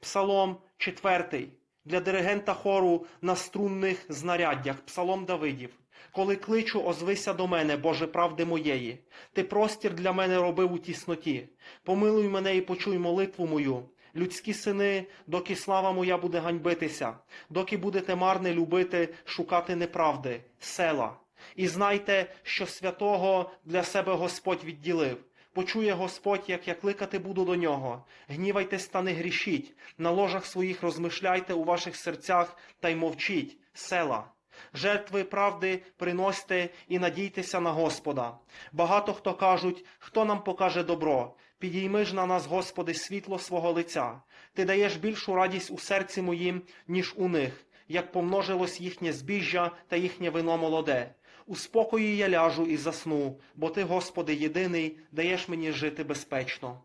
Псалом 4 для диригента хору на струнних знаряддях, Псалом Давидів. Коли кличу, озвися до мене, Боже правди моєї. Ти простір для мене робив у тісноті. Помилуй мене і почуй молитву мою. Людські сини, доки слава моя буде ганьбитися, доки будете марне любити, шукати неправди, села. І знайте, що святого для себе Господь відділив. Почує Господь, як я кликати буду до нього. Гнівайтесь та не грішіть, на ложах своїх розмишляйте у ваших серцях та й мовчіть, села. Жертви правди приносьте і надійтеся на Господа. Багато хто кажуть, хто нам покаже добро. Підійми ж на нас, Господи, світло свого лиця. Ти даєш більшу радість у серці моїм, ніж у них, як помножилось їхнє збіжжя та їхнє вино молоде. У спокої я ляжу і засну, бо ти, Господи, єдиний, даєш мені жити безпечно.